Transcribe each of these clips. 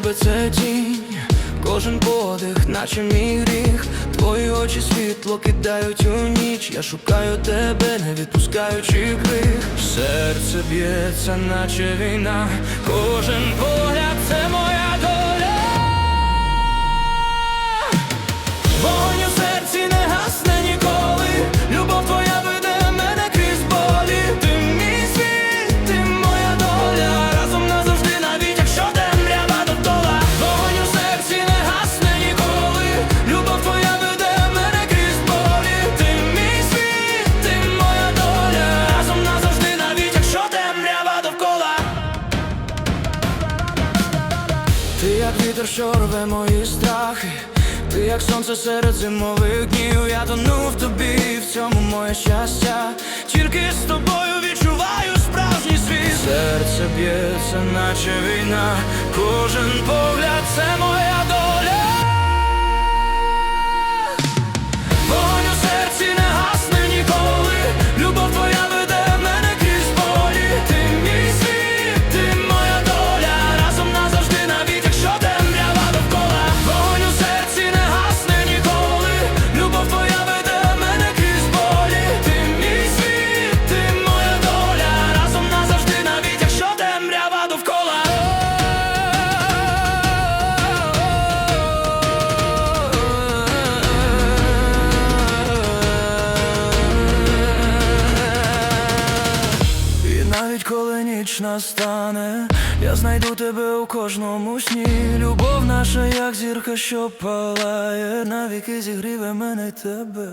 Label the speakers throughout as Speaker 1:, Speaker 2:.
Speaker 1: тебе це тінь, кожен подих, наче мій гріх, твої очі світло кидають у ніч. Я шукаю тебе, не відпускаючи крих Серце б'ється, наче війна, кожен погляд це моя Ти як вітер, що рве мої страхи, ти як сонце серед зимових днів, я тону в тобі, в цьому моє щастя, тільки з тобою відчуваю справжній світ. Серце б'ється, наче війна, кожен погляд це моя ніч настане, я знайду тебе у кожному сні. Любов наша, як зірка, що палає, навіки зігріве мене й тебе.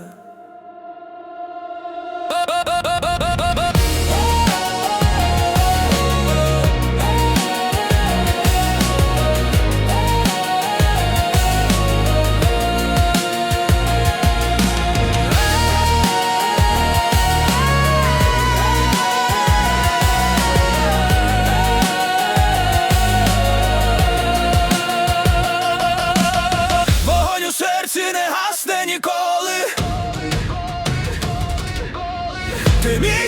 Speaker 1: to me